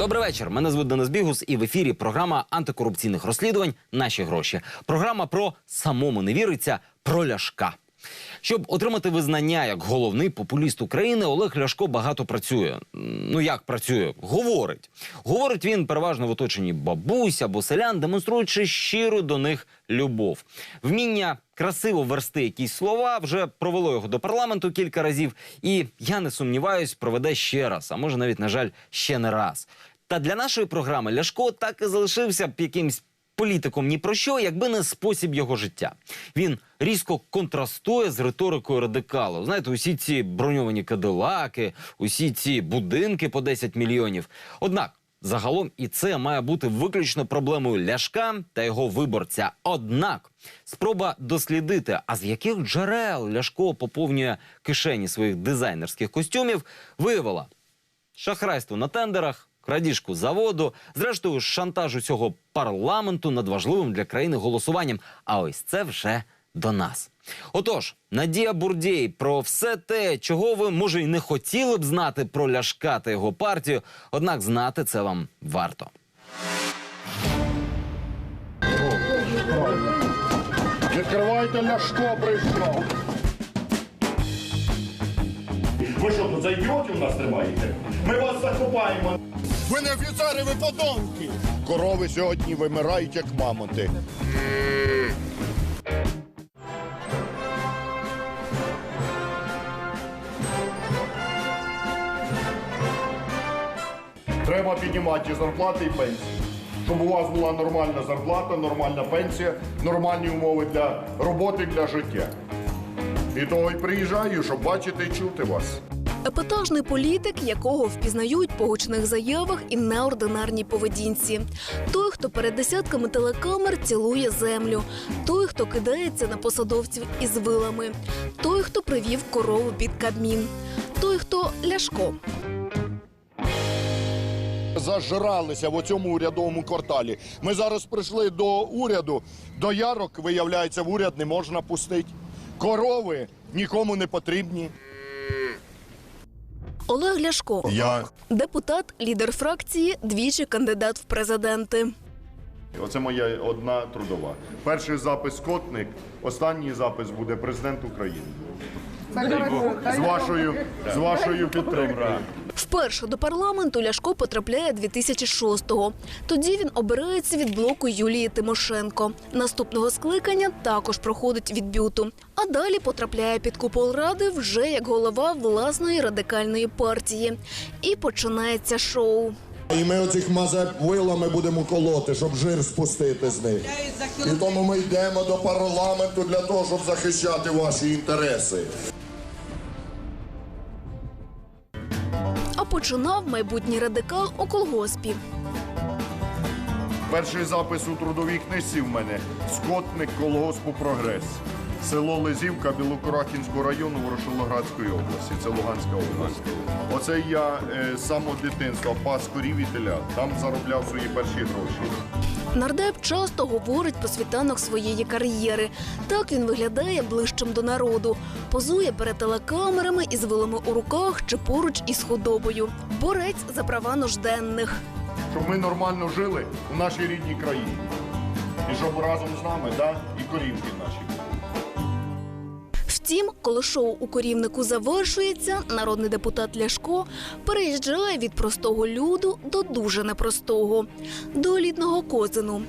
Добрий вечір. Мене звуть Денис Бігус, і в ефірі програма антикорупційних розслідувань Наші гроші. Програма про самому не віриться про ляшка. Щоб отримати визнання як головний популіст України, Олег Ляшко багато працює. Ну як працює? Говорить. Говорить він переважно в оточенні бабусь або селян, демонструючи щиру до них любов. Вміння красиво версти якісь слова вже провело його до парламенту кілька разів, і я не сумніваюсь, проведе ще раз, а може навіть, на жаль, ще не раз. Та для нашої програми Ляшко так і залишився б якимсь політиком ні про що, якби не спосіб його життя. Він різко контрастує з риторикою радикалу. Знаєте, усі ці броньовані кадилаки, усі ці будинки по 10 мільйонів. Однак. Загалом і це має бути виключно проблемою Ляшка та його виборця. Однак спроба дослідити, а з яких джерел Ляшко поповнює кишені своїх дизайнерських костюмів, виявила шахрайство на тендерах, крадіжку заводу, зрештою шантаж усього парламенту над важливим для країни голосуванням. А ось це вже до нас. Отож, Надія Бурдєй про все те, чого ви може й не хотіли б знати про Ляшка та його партію, однак знати це вам варто. Відкривайте ляшко прийшов. Ви що, тут за ідіотів нас тримаєте? Ми вас закопаємо. Ви не офіцери, ви подонки. Корови сьогодні вимирають, як мамонти. Треба піднімати зарплати і пенсії. Щоб у вас була нормальна зарплата, нормальна пенсія, нормальні умови для роботи, для життя. І того й приїжджаю, щоб бачити і чути вас. Епатажний політик, якого впізнають по гучних заявах і неординарній поведінці. Той, хто перед десятками телекамер цілує землю, той, хто кидається на посадовців із вилами, той, хто привів корову під кабмін, той, хто ляшко. зажралися в цьому урядовому кварталі. Ми зараз прийшли до уряду. До ярок, виявляється, в уряд не можна пустити. Корови нікому не потрібні. Олег Ляшко, Я депутат, лідер фракції, двічі кандидат в президенти. оце моя одна трудова. Перший запис котник, останній запис буде президент України. З вашою, з вашою підтримкою. Вперше до парламенту Ляшко потрапляє 2006-го. Тоді він обирається від блоку Юлії Тимошенко. Наступного скликання також проходить відбюту. А далі потрапляє під купол ради вже як голова власної радикальної партії. І починається шоу. І ми оцих мазеп вилами будемо колоти, щоб жир спустити з них. І тому ми йдемо до парламенту для того, щоб захищати ваші інтереси. Починав майбутній радикал у колгоспі. Перший запис у трудовій книжці в мене скотник колгоспу Прогрес. Село Лизівка Білокурахінського району Ворошилоградської області. Це Луганська область. Оце я е, з самого дитинства пас корів і телят. Там заробляв свої перші гроші. Нардеп часто говорить про світанок своєї кар'єри. Так він виглядає ближчим до народу, позує перед телекамерами із вилами у руках чи поруч із худобою. Борець за права нужденних. Щоб ми нормально жили у нашій рідній країні. І щоб разом з нами, да, і корівки наші. Втім, коли шоу у корівнику завершується, народний депутат Ляшко переїжджає від простого люду до дуже непростого до елітного козину.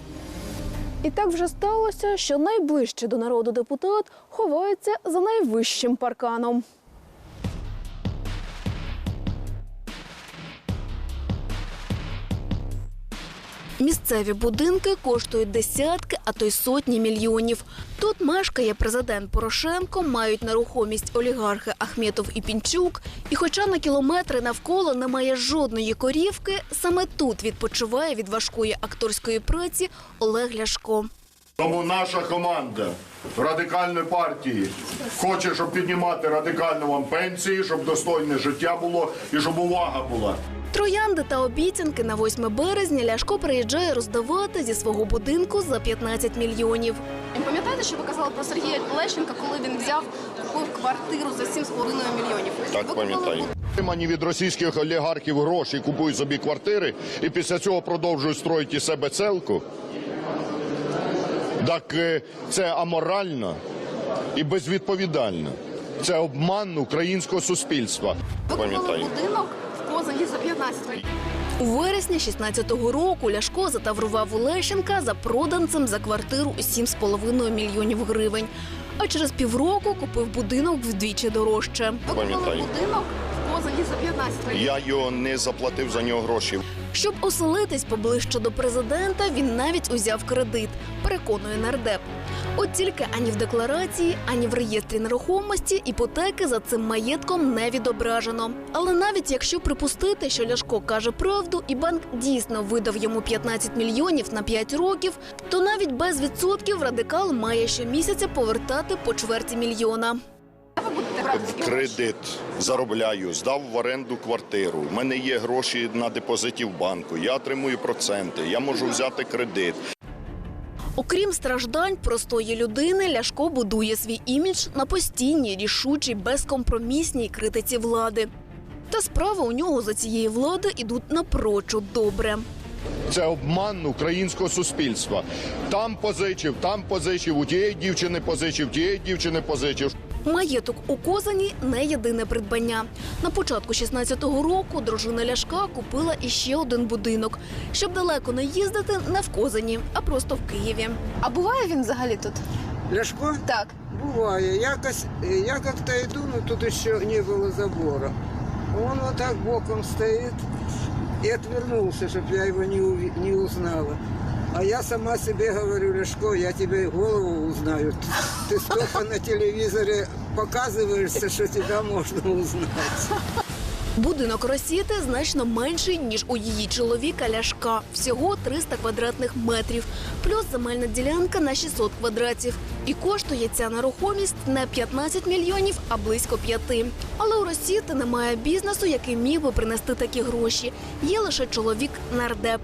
І так вже сталося, що найближчий до народу депутат ховається за найвищим парканом. Місцеві будинки коштують десятки, а то й сотні мільйонів. Тут мешкає президент Порошенко, мають нерухомість олігархи Ахметов і Пінчук. І хоча на кілометри навколо немає жодної корівки, саме тут відпочиває від важкої акторської праці Олег Ляшко. Тому наша команда радикальної партії хоче, щоб піднімати радикально вам пенсії, щоб достойне життя було і щоб увага була. Троянди та обіцянки на 8 березня Ляшко приїжджає роздавати зі свого будинку за 15 мільйонів. Пам'ятаєте, що ви казали про Сергія Лещенка, коли він взяв купив квартиру за 7,5 мільйонів? Так, пам'ятаю. Отримані від російських олігархів гроші купують собі квартири і після цього продовжують строїти себе целку. Так е, це аморально і безвідповідально. Це обман українського суспільства. Пам'ятаю. будинок в Козані за 15 мільйонів. У вересні 16-го року Ляшко затаврував у Лещенка за проданцем за квартиру у 7,5 мільйонів гривень. А через півроку купив будинок вдвічі дорожче. Пам'ятаю. будинок в Козані за 15 мільйонів. Я його не заплатив за нього гроші. Щоб оселитись поближче до президента, він навіть узяв кредит, переконує нардеп. От тільки ані в декларації, ані в реєстрі нерухомості іпотеки за цим маєтком не відображено. Але навіть якщо припустити, що Ляшко каже правду, і банк дійсно видав йому 15 мільйонів на 5 років, то навіть без відсотків радикал має щомісяця повертати по чверті мільйона. Ви будете брати кредит заробляю, здав в оренду квартиру. У мене є гроші на депозиті в банку. Я отримую проценти. Я можу взяти кредит. Окрім страждань простої людини, Ляшко будує свій імідж на постійній, рішучій, безкомпромісній критиці влади. Та справи у нього за цієї влади ідуть напрочуд добре. Це обман українського суспільства. Там позичив, там позичив, у тієї дівчини позичив, тієї дівчини позичив. Маєток у Козані не єдине придбання. На початку 16-го року дружина Ляшка купила іще один будинок, щоб далеко не їздити не в Козані, а просто в Києві. А буває він взагалі тут? Ляшко? Так. Буває. Якось, я как-то иду, но тут еще не было забора. Он вот так боком стоит и отвернулся, чтобы я его не, не узнала. А я сама себе говорю, Ляшко, я тебе голову узнаю. Ты столько на телевизоре показываешься, что тебя можно узнать. Будинок Росіти значно менший, ніж у її чоловіка Ляшка. Всього 300 квадратних метрів, плюс земельна ділянка на 600 квадратів. І коштує ця нерухомість не 15 мільйонів, а близько п'яти. Але у Росіти немає бізнесу, який міг би принести такі гроші. Є лише чоловік нардеп.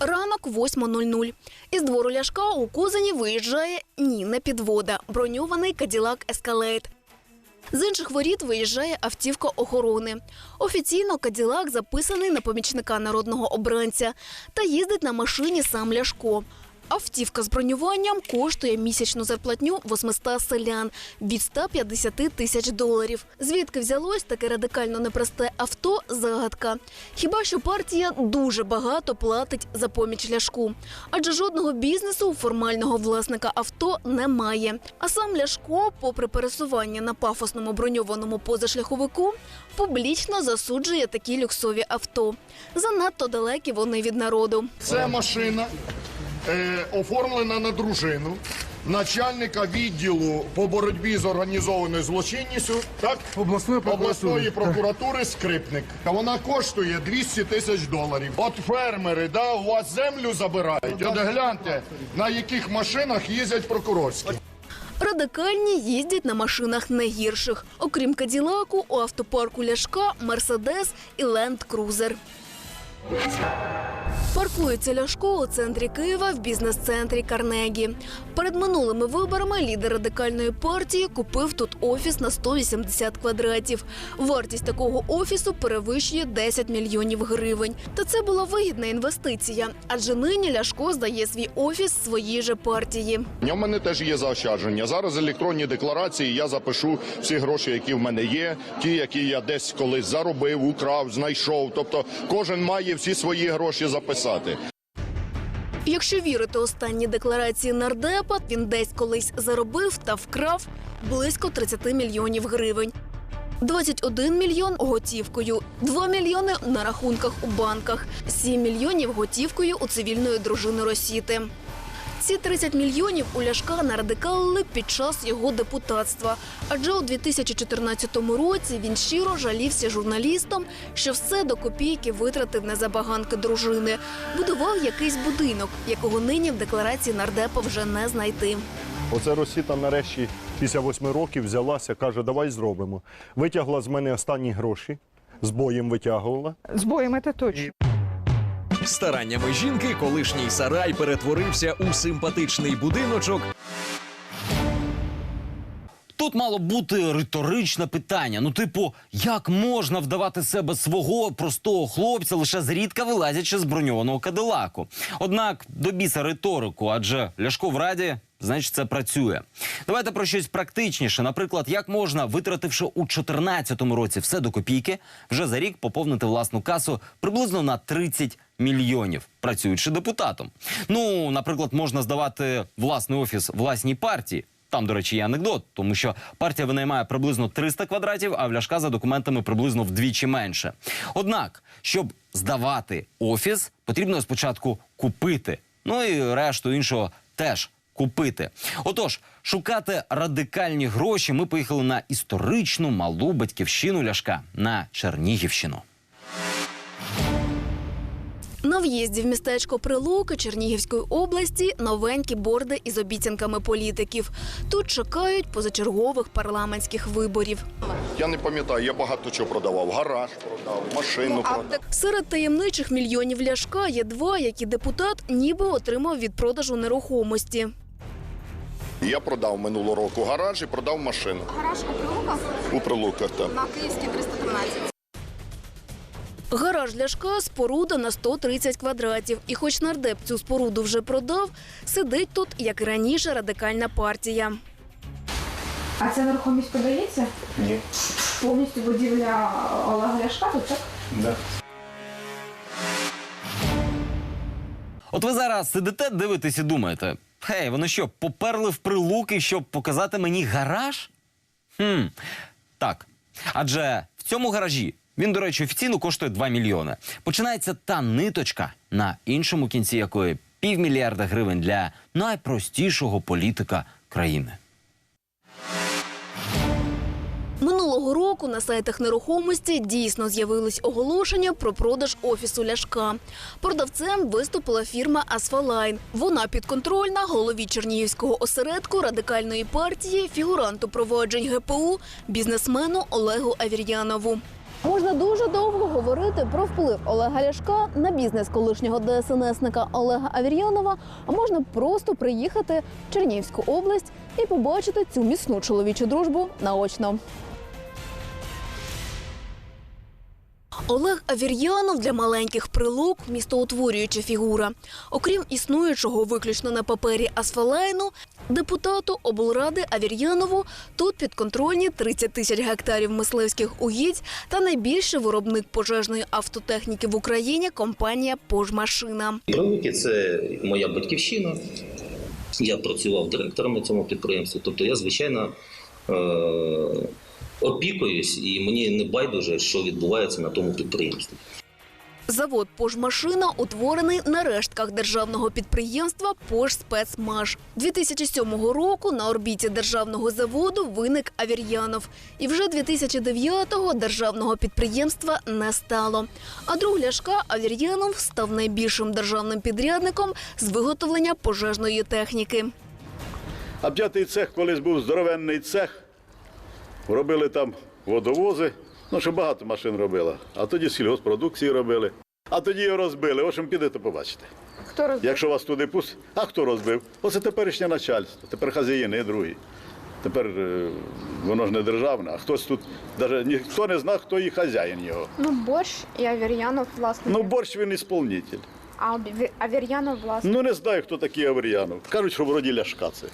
Ранок 8.00. Із двору Ляшка у Козині виїжджає ні, не підвода, броньований Каділак Ескалейт. З інших воріт виїжджає автівка охорони. Офіційно Каділак записаний на помічника народного обранця та їздить на машині сам Ляшко. Автівка з бронюванням коштує місячну зарплатню 800 селян від 150 тисяч доларів. Звідки взялось таке радикально непросте авто – загадка. Хіба що партія дуже багато платить за поміч Ляшку. Адже жодного бізнесу у формального власника авто немає. А сам Ляшко, попри пересування на пафосному броньованому позашляховику, публічно засуджує такі люксові авто. Занадто далекі вони від народу. Це машина е, оформлена на дружину начальника відділу по боротьбі з організованою злочинністю, так? Обласної прокуратури. обласної прокуратури скрипник. А вона коштує 200 тисяч доларів. От фермери, да, у вас землю забирають. От гляньте, на яких машинах їздять прокурорські. Радикальні їздять на машинах не гірших. Окрім Каділаку, у автопарку Ляшка, Мерседес і Ленд Крузер. Паркується Ляшко у центрі Києва в бізнес-центрі Карнегі. Перед минулими виборами лідер радикальної партії купив тут офіс на 180 квадратів. Вартість такого офісу перевищує 10 мільйонів гривень. Та це була вигідна інвестиція, адже нині Ляшко здає свій офіс своїй же партії. У мене теж є заощадження. Зараз електронні декларації я запишу всі гроші, які в мене є, ті, які я десь колись заробив, украв, знайшов. Тобто кожен має всі свої гроші записати. Якщо вірити останній декларації нардепа, він десь колись заробив та вкрав близько 30 мільйонів гривень. 21 мільйон готівкою, 2 мільйони на рахунках у банках, 7 мільйонів готівкою у цивільної дружини Росіти. Ці 30 мільйонів у Ляшка нарадикалили під час його депутатства. Адже у 2014 році він щиро жалівся журналістам, що все до копійки витратив на забаганки дружини. Будував якийсь будинок, якого нині в декларації нардепа вже не знайти. Оце Росіта нарешті після восьми років взялася, каже, давай зробимо. Витягла з мене останні гроші, з боєм витягувала. З боєм это точно. Стараннями жінки колишній сарай перетворився у симпатичний будиночок Тут мало бути риторичне питання. Ну, типу, як можна вдавати себе свого простого хлопця, лише зрідка вилазячи з броньованого кадилаку? Однак до біса риторику, адже Ляшко в раді. Значить, це працює. Давайте про щось практичніше. Наприклад, як можна, витративши у 2014 році все до копійки, вже за рік поповнити власну касу приблизно на 30 мільйонів, працюючи депутатом. Ну, наприклад, можна здавати власний офіс власній партії. Там, до речі, є анекдот, тому що партія винаймає приблизно 300 квадратів, а в Ляшка за документами приблизно вдвічі менше. Однак, щоб здавати офіс, потрібно спочатку купити. Ну і решту іншого теж купити. Отож, шукати радикальні гроші ми поїхали на історичну малу батьківщину Ляшка на Чернігівщину. На в'їзді в містечко Прилуки Чернігівської області новенькі борди із обіцянками політиків. Тут чекають позачергових парламентських виборів. Я не пам'ятаю, я багато чого продавав. Гараж продав, машину продав. Серед таємничих мільйонів ляшка є два, які депутат ніби отримав від продажу нерухомості. Я продав минулого року гараж і продав машину Гараж у Прилуках у Прилуках. Там. на Київській 313. Гараж Ляшка споруда на 130 квадратів. І хоч нардеп цю споруду вже продав, сидить тут, як і раніше, радикальна партія. А ця нерухомість подається? Ні. Повністю будівля Олега Ляшка тут, так? Да. От ви зараз сидите, дивитесь і думаєте: гей, вони що, поперли в прилуки, щоб показати мені гараж? Хм, так. Адже в цьому гаражі він, до речі, офіційно коштує 2 мільйони. Починається та ниточка, на іншому кінці якої півмільярда гривень для найпростішого політика країни. Минулого року на сайтах нерухомості дійсно з'явились оголошення про продаж офісу Ляшка. Продавцем виступила фірма Асфалайн. Вона підконтрольна голові Чернігівського осередку радикальної партії, фігуранту проваджень ГПУ, бізнесмену Олегу Авір'янову. Можна дуже довго говорити про вплив Олега Ляшка на бізнес колишнього ДСНСника Олега Авір'янова, а можна просто приїхати в Чернігівську область і побачити цю міцну чоловічу дружбу наочно. Олег Авір'янов для маленьких прилук містоутворююча фігура. Окрім існуючого виключно на папері асфалайну, депутату облради Авір'янову тут підконтрольні 30 тисяч гектарів мисливських угідь та найбільший виробник пожежної автотехніки в Україні компанія Пожмашина. Прилуки це моя батьківщина. Я працював директором на цьому підприємстві. Тобто я, звичайно, е- опікуюсь і мені не байдуже, що відбувається на тому підприємстві. Завод «Пожмашина» утворений на рештках державного підприємства «Пожспецмаш». 2007 року на орбіті державного заводу виник Авір'янов. І вже 2009-го державного підприємства не стало. А друг Ляшка Авір'янов став найбільшим державним підрядником з виготовлення пожежної техніки. А п'ятий цех колись був здоровенний цех. Робили там водовози. Ну, що багато машин робила. А тоді сільгоспродукції робили. А тоді його розбили. Общем, підете побачите. Хто роз... Якщо вас туди пустять, а хто розбив? Оце теперішнє начальство, тепер хазяїни другі. Тепер е, воно ж не державне, а хтось тут, навіть ніхто не знає, хто і хазяїн його. Ну, Борщ і Авір'янов, власне. Ну, борщ він ісполнитель. А Аві- Авір'янов, власне. Ну не знаю, хто такий Авер'янов. Кажуть, що вроді ляшка це.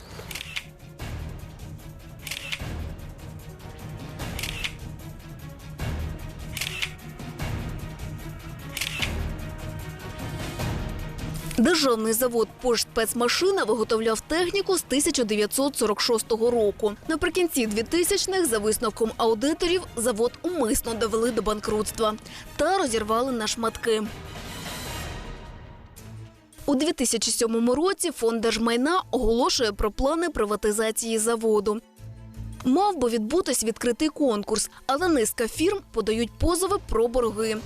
Державний завод «Пожспецмашина» виготовляв техніку з 1946 року. Наприкінці 2000-х, за висновком аудиторів, завод умисно довели до банкрутства та розірвали на шматки. У 2007 році фонд держмайна оголошує про плани приватизації заводу. Мав би відбутись відкритий конкурс, але низка фірм подають позови про борги.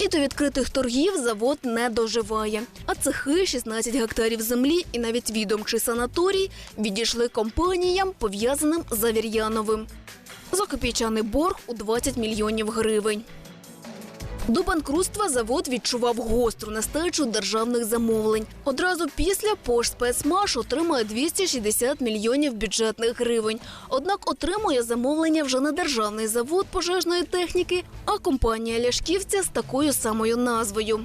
І до відкритих торгів завод не доживає. А цехи, 16 гектарів землі і навіть відомчий санаторій відійшли компаніям, пов'язаним з Авір'яновим. За копійчаний борг у 20 мільйонів гривень. До банкрутства завод відчував гостру нестачу державних замовлень. Одразу після «Пошспецмаш» отримає 260 мільйонів бюджетних гривень. Однак отримує замовлення вже не державний завод пожежної техніки, а компанія Ляшківця з такою самою назвою.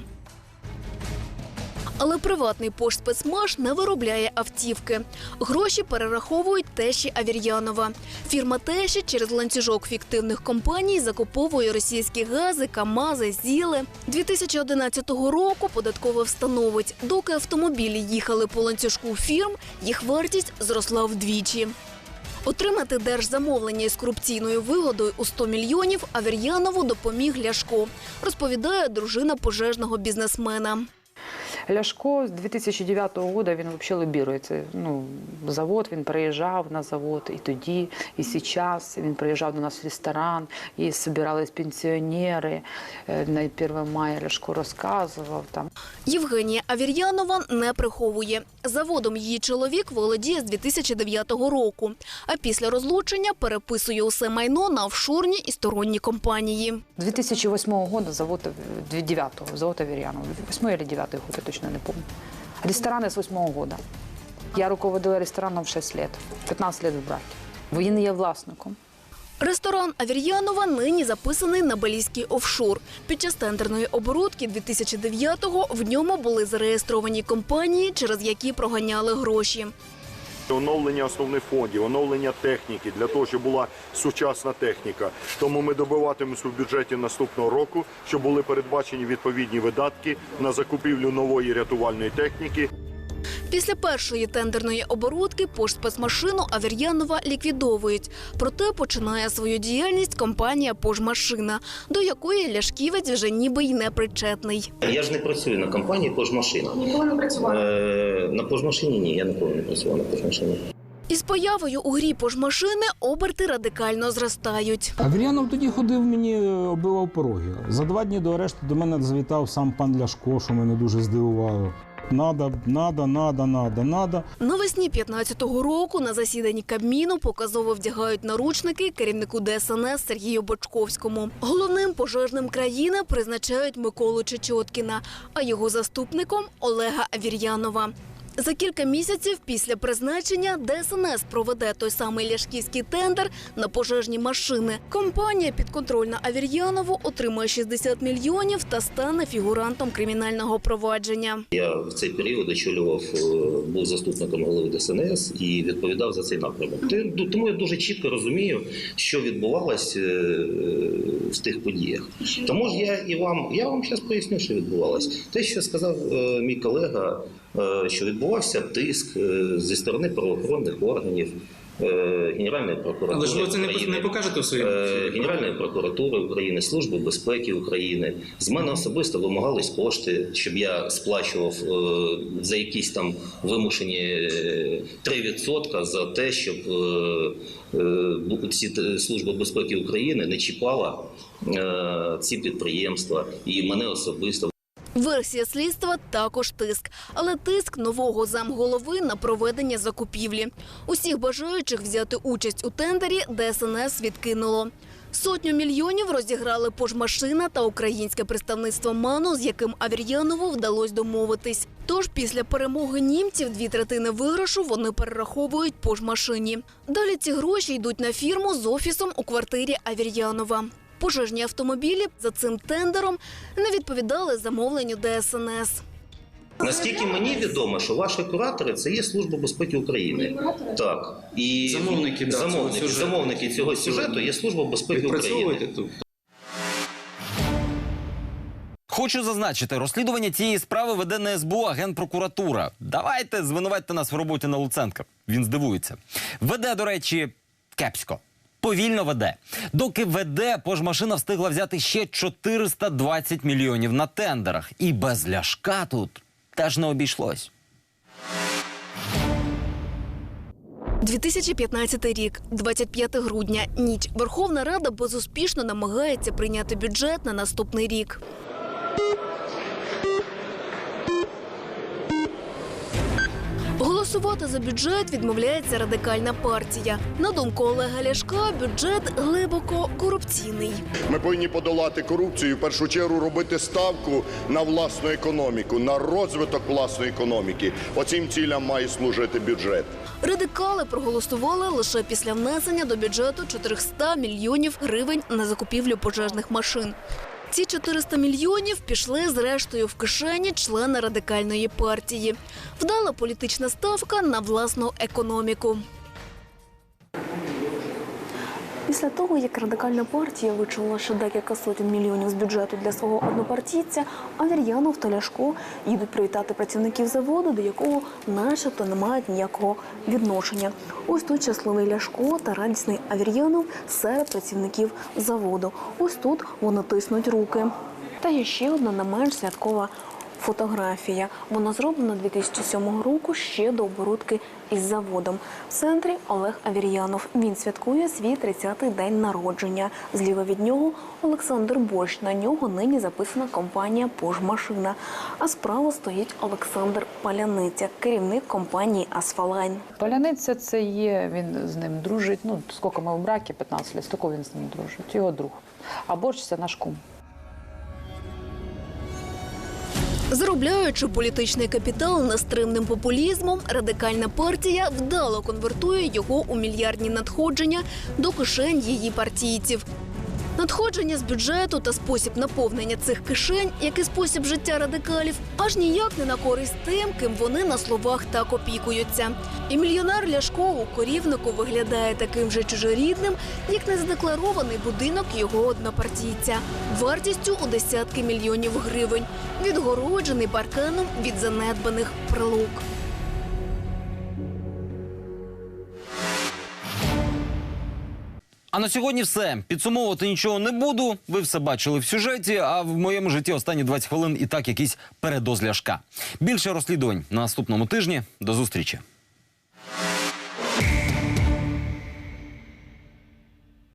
Але приватний «Пошспецмаш» не виробляє автівки. Гроші перераховують тещі Авір'янова. Фірма тещі через ланцюжок фіктивних компаній закуповує російські гази, КАМАЗи, ЗІЛи. 2011 року податкова встановить, доки автомобілі їхали по ланцюжку фірм, їх вартість зросла вдвічі. Отримати держзамовлення із корупційною вигодою у 100 мільйонів Авір'янову допоміг Ляшко, розповідає дружина пожежного бізнесмена. Ляшко з 2009 року він взагалі лобірує. Це ну, завод, він приїжджав на завод і тоді, і зараз. Він приїжджав до нас в ресторан, і збирались пенсіонери. Е, На 1 мая Ляшко розказував там. Євгенія Авір'янова не приховує. Заводом її чоловік володіє з 2009 року, а після розлучення переписує усе майно на офшорні і сторонні компанії. 2008 года завод, 9 завод Аверьянов. 8 или 9 год, я точно не помню. Рестораны с 8 года. Я руководила рестораном 6 лет, 15 лет в браке. Він є власником. Ресторан Авір'янова нині записаний на Балійський офшор. Під час тендерної оборудки 2009-го в ньому були зареєстровані компанії, через які проганяли гроші. Оновлення основних фондів, оновлення техніки для того, щоб була сучасна техніка. Тому ми добиватимемося в бюджеті наступного року, щоб були передбачені відповідні видатки на закупівлю нової рятувальної техніки. Після першої тендерної оборудки «Пожспецмашину» Авір'янова ліквідовують. Проте починає свою діяльність компанія «Пожмашина», до якої Ляшківець вже ніби й не причетний. Я ж не працюю на компанії «Пожмашина». Ніколи не працювали. Е, на «Пожмашині» ні, я ніколи не працював на «Пожмашині». Із появою у грі «Пожмашини» оберти радикально зростають. Авріанов тоді ходив мені, е, оббивав пороги. За два дні до арешту до мене завітав сам пан Ляшко, що мене дуже здивувало. Надо, надо, надо, надо, надо. Навесні 15-го року на засіданні Кабміну показово вдягають наручники керівнику ДСНС Сергію Бочковському. Головним пожежним країни призначають Миколу Чечоткіна, а його заступником Олега Авір'янова. За кілька місяців після призначення ДСНС проведе той самий ляшківський тендер на пожежні машини. Компанія підконтрольна Авір'янову отримує 60 мільйонів та стане фігурантом кримінального провадження. Я в цей період очолював, е, був заступником голови ДСНС і відповідав за цей напрямок. Ти- Тому я дуже чітко розумію, що відбувалось е, в тих подіях. Тому ж я і вам, я вам зараз поясню, що відбувалось. Те, що сказав е, мій колега, е, що відбувався тиск е, зі сторони правоохоронних органів. е, Генеральної прокуратури Але ж ви це не, України. не покажете в своєму Е, Генеральної прокуратури України, Служби безпеки України. З мене особисто вимагались кошти, щоб я сплачував е, за якісь там вимушені е, 3% за те, щоб е, е, ці служба безпеки України не чіпала е, ці підприємства і мене особисто. Версія слідства також тиск, але тиск нового замголови на проведення закупівлі. Усіх бажаючих взяти участь у тендері ДСНС відкинуло. Сотню мільйонів розіграли пожмашина та українське представництво МАНу, з яким Авір'янову вдалося домовитись. Тож після перемоги німців дві третини виграшу вони перераховують пожмашині. Далі ці гроші йдуть на фірму з офісом у квартирі Авір'янова. Пожежні автомобілі за цим тендером не відповідали замовленню ДСНС. Наскільки мені відомо, що ваші куратори це є Служба безпеки України. Так. І Замовники, да, цього замовники, замовники цього сюжету є Служба безпеки України. Тут. Хочу зазначити, розслідування цієї справи веде не СБУ, а Генпрокуратура. Давайте звинуватьте нас в роботі на Луценка. Він здивується. Веде, до речі, кепсько. Повільно веде. Доки веде, пожмашина встигла взяти ще 420 мільйонів на тендерах. І без ляшка тут теж не обійшлось. 2015 рік, 25 грудня, ніч. Верховна Рада безуспішно намагається прийняти бюджет на наступний рік. Голосувати за бюджет відмовляється радикальна партія. На думку Олега Ляшка, бюджет глибоко корупційний. Ми повинні подолати корупцію, і в першу чергу робити ставку на власну економіку, на розвиток власної економіки. Оцим цілям має служити бюджет. Радикали проголосували лише після внесення до бюджету 400 мільйонів гривень на закупівлю пожежних машин. Ці 400 мільйонів пішли зрештою в кишені члена радикальної партії. Вдала політична ставка на власну економіку. Після того, як радикальна партія вичула лише декілька сотень мільйонів з бюджету для свого однопартійця, Авір'янов та Ляшко їдуть привітати працівників заводу, до якого начебто не мають ніякого відношення. Ось тут щасливий Ляшко та радісний Авір'янов серед працівників заводу. Ось тут вони тиснуть руки. Та є ще одна не менш святкова фотографія. Вона зроблена 2007 року ще до оборудки із заводом. В центрі Олег Авір'янов. Він святкує свій 30-й день народження. Зліва від нього Олександр Борщ. На нього нині записана компанія «Пожмашина». А справа стоїть Олександр Паляниця, керівник компанії Асфалайн. Паляниця це є, він з ним дружить. Ну, скільки ми в бракі, 15 років, стільки він з ним дружить. Його друг. А борщ це наш кум. Заробляючи політичний капітал нестримним популізмом, радикальна партія вдало конвертує його у мільярдні надходження до кишень її партійців. Надходження з бюджету та спосіб наповнення цих кишень, як і спосіб життя радикалів, аж ніяк не на користь тим, ким вони на словах так опікуються. І мільйонер Ляшко у корівнику виглядає таким же чужорідним, як незадекларований будинок його однопартійця, вартістю у десятки мільйонів гривень, відгороджений парканом від занедбаних прилук. А на сьогодні все. Підсумовувати нічого не буду. Ви все бачили в сюжеті. А в моєму житті останні 20 хвилин і так якийсь передоз ляшка. Більше розслідувань на наступному тижні. До зустрічі.